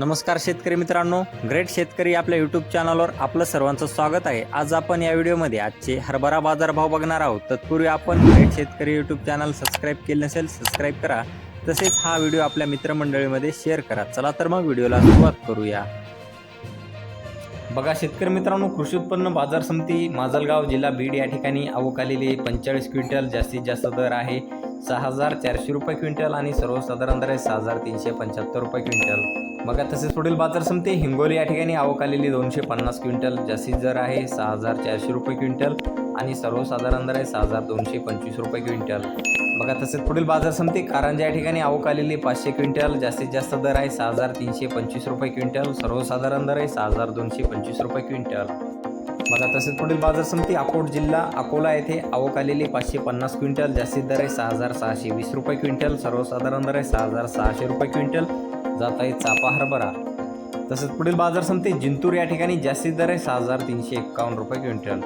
नमस्कार शेतकरी मित्रांनो ग्रेट शेतकरी आपल्या यूट्यूब चॅनलवर आपलं सर्वांचं स्वागत आहे. आज आपण या व्हिडिओमध्ये आजचे हरभरा बाजारभाव बघणार आहोत. तत्पूर्वी आपण ग्रेट शेतकरी यूट्यूब चॅनल सबस्क्राईब केले नसेल सबस्क्राईब करा. तसेच हा व्हिडिओ आपल्या मित्रमंडळीमध्ये शेअर करा. चला तर मग व्हिडिओला सुरुवात करूया. बघा शेतकरी मित्रांनो कृषी उत्पन्न बाजार समिती माजलगाव जिल्हा बीड या ठिकाणी आवक आलेली पंचेचाळीस क्विंटल जास्तीत जास्त दर आहे. सहा हजार चारशे रुपये क्विंटल आणि सर्वसाधारण दर आहे सहा हजार तीनशे पंच्याहत्तर रुपये क्विंटल. मग तसेच पुढील बाजार समते हिंगोली या ठिकाणी आवक आलेली दोनशे पन्नास क्विंटल जास्तीत दर आहे सहा हजार चारशे रुपये क्विंटल आणि सर्वसाधारण दर आहे सहा हजार दोनशे पंचवीस रुपये क्विंटल. बघा तसेच पुढील बाजार समते कारंजा या ठिकाणी आवक आलेली पाचशे क्विंटल जास्तीत जास्त दर आहे सहा हजार तीनशे पंचवीस रुपये क्विंटल सर्वसाधारण दर आहे सहा हजार दोनशे पंचवीस रुपये क्विंटल. बघा तसेच पुढील बाजार समिती अकोट जिल्हा अकोला येथे आवक आलेली पाचशे पन्नास क्विंटल जास्तीत दर आहे सहा हजार सहाशे वीस रुपये क्विंटल सर्वसाधारण दर आहे सहा हजार सहाशे रुपये क्विंटल जात आहे चापा हरभरा. तसेच पुढील बाजार समिती जिंतूर या ठिकाणी जास्तीत दर आहे सहा हजार तीनशे एक्कावन्न रुपये क्विंटल.